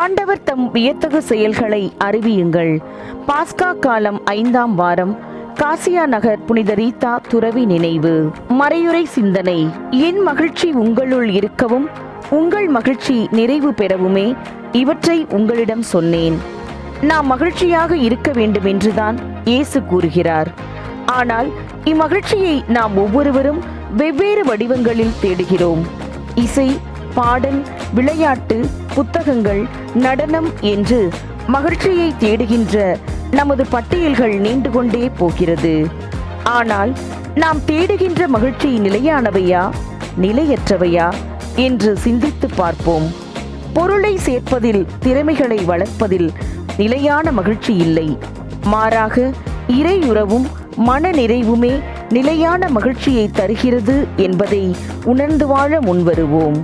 ஆண்டவர் தம் வியத்தகு செயல்களை அறிவியுங்கள். பாஸ்கா காலம் ஐந்தாம் வாரம் காசியா நகர் புனித ரீதா துறவி நினைவு. மறையுறை சிந்தனை என் மகிழ்ச்சி உங்களுள் இருக்கவும் உங்கள் மகிழ்ச்சி நிறைவு பெறவுமே இவற்றை உங்களிடம் சொன்னேன். நாம் மகிழ்ச்சியாக இருக்க வேண்டும் என்றுதான் இயேசு கூறுகிறார். ஆனால் இம்மகிழ்ச்சியை நாம் ஒவ்வொருவரும் வெவ்வேறு வடிவங்களில் தேடுகிறோம். இசை பாடல் விளையாட்டு புத்தகங்கள் நடனம் என்று மகிழ்ச்சியை தேடுகின்ற நமது பட்டியல்கள் நீண்டு கொண்டே போகிறது. ஆனால் நாம் தேடுகின்ற மகிழ்ச்சி நிலையானவையா நிலையற்றவையா என்று சிந்தித்து பார்ப்போம். பொருளை சேர்ப்பதில் திறமைகளை வளர்ப்பதில் நிலையான மகிழ்ச்சி இல்லை. மாறாக இறையுறவும் மன நிறைவுமே நிலையான மகிழ்ச்சியை தருகிறது என்பதை உணர்ந்து வாழ முன்வருவோம்.